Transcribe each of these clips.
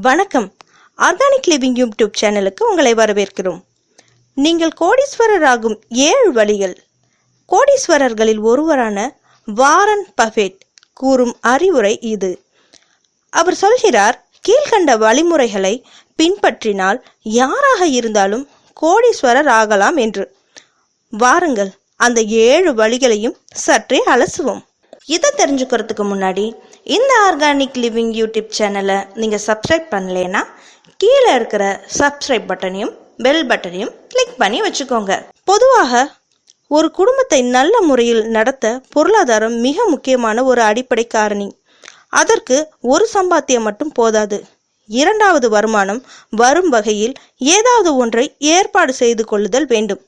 வணக்கம். Organic living YouTube சேனலுக்கு உங்களை வரவேற்கிறோம். நீங்கள் கோடீஸ்வரர் ஆகும் ஏழு வழிகள். கோடீஸ்வரர்களில் ஒருவரான வாரன் பஃபேட் கூறும் அறிவுரை இது. அவர் சொல்கிறார் கீழ்கண்ட வழிமுறைகளை பின்பற்றினால் யாராக இருந்தாலும் கோடீஸ்வரர் ஆகலாம் என்று. வாருங்கள் அந்த ஏழு வழிகளையும் சற்றே அலசுவோம். இதை தெரிஞ்சுக்கிறதுக்கு முன்னாடி இந்த ஆர்கானிக் லிவிங் யூடியூப் சேனலை நீங்கள் சப்ஸ்கிரைப் பண்ணலனா கீழே இருக்கிற சப்ஸ்கிரைப் பட்டனையும் பெல் பட்டனையும் கிளிக் பண்ணி வச்சுக்கோங்க. பொதுவாக ஒரு குடும்பத்தை நல்ல முறையில் நடத்த பொருளாதாரம் மிக முக்கியமான ஒரு அடிப்படை காரணி. அதற்கு ஒரு சம்பாத்தியம் மட்டும் போதாது. இரண்டாவது வருமானம் வரும் வகையில் ஏதாவது ஒன்றை ஏற்பாடு செய்து கொள்ளுதல் வேண்டும்.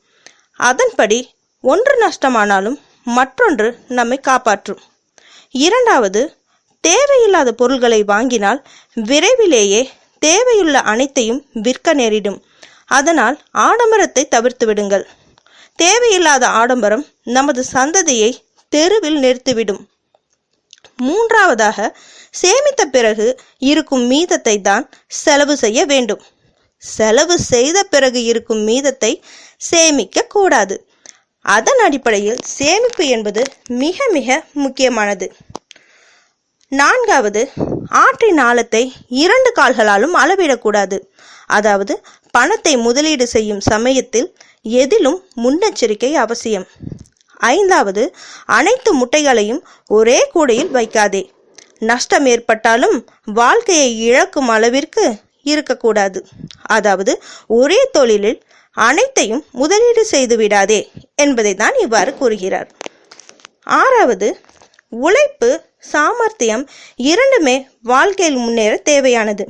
அதன்படி ஒன்று நஷ்டமானாலும் மற்றொன்று நம்மை காப்பாற்றும். இரண்டாவது தேவையில்லாத பொருள்களை வாங்கினால் விரைவிலேயே தேவையுள்ள அனைத்தையும் விற்க நேரிடும். அதனால் ஆடம்பரத்தை தவிர்த்து விடுங்கள். தேவையில்லாத ஆடம்பரம் நமது சந்ததியை தெருவில் நிறுத்திவிடும். மூன்றாவதாக சேமித்த பிறகு இருக்கும் மீதத்தை தான் செலவு செய்ய வேண்டும். செலவு செய்த பிறகு இருக்கும் மீதத்தை சேமிக்க கூடாது. அதன் அடிப்படையில் சேமிப்பு என்பது மிக மிக முக்கியமானது. நான்காவது ஆற்றின் ஆழத்தை இரண்டு கால்களாலும் அளவிடக்கூடாது. அதாவது பணத்தை முதலீடு செய்யும் சமயத்தில் எதிலும் முன்னெச்சரிக்கை அவசியம். ஐந்தாவது அனைத்து முட்டைகளையும் ஒரே கூடையில் வைக்காதே. நஷ்டம் ஏற்பட்டாலும் வாழ்க்கையை இழக்கும் அளவிற்கு இருக்கக்கூடாது. அதாவது ஒரே தொழிலில் அனைத்தையும் முதலீடு செய்து விடாதே என்பதை தான் இவ்வாறு கூறுகிறார். ஆறாவது உழைப்பு சாமர்த்தியம் இரண்டுமே வாழ்க்கையில் முன்னேற தேவையானது.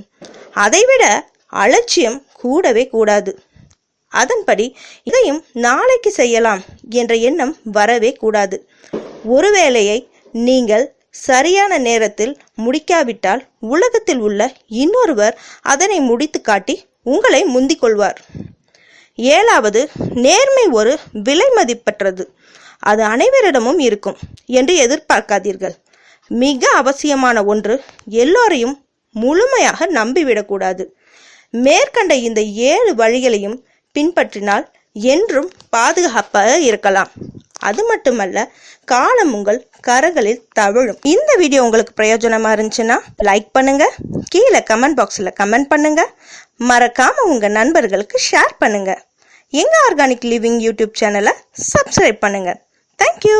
அதைவிட அலட்சியம் கூடவே கூடாது. அதன்படி இதையும் நாளைக்கு செய்யலாம் என்ற எண்ணம் வரவே கூடாது. ஒருவேளையை நீங்கள் சரியான நேரத்தில் முடிக்காவிட்டால் உலகத்தில் உள்ள இன்னொருவர் அதனை முடித்து காட்டி உங்களை முந்திக் கொள்வார். ஏழாவது நேர்மை ஒரு விலை மதிப்பற்றது. அது அனைவரிடமும் இருக்கும் என்று எதிர்பார்க்காதீர்கள். மிக அவசியமான ஒன்று எல்லோரையும் முழுமையாக நம்பிவிடக்கூடாது. மேற்கண்ட இந்த ஏழு வழிகளையும் பின்பற்றினால் என்றும் பாதுகாப்பாக இருக்கலாம். அது மட்டுமல்ல காலம் உங்கள் கரங்களில் தவழும். இந்த வீடியோ உங்களுக்கு பிரயோஜனமா இருந்துச்சுன்னா லைக் பண்ணுங்க. கீழே கமெண்ட் பாக்ஸில் கமெண்ட் பண்ணுங்க. மறக்காம உங்க நண்பர்களுக்கு ஷேர் பண்ணுங்க. எங்க ஆர்கானிக் லிவிங் யூடியூப் சேனலை சப்ஸ்கிரைப் பண்ணுங்க. Thank you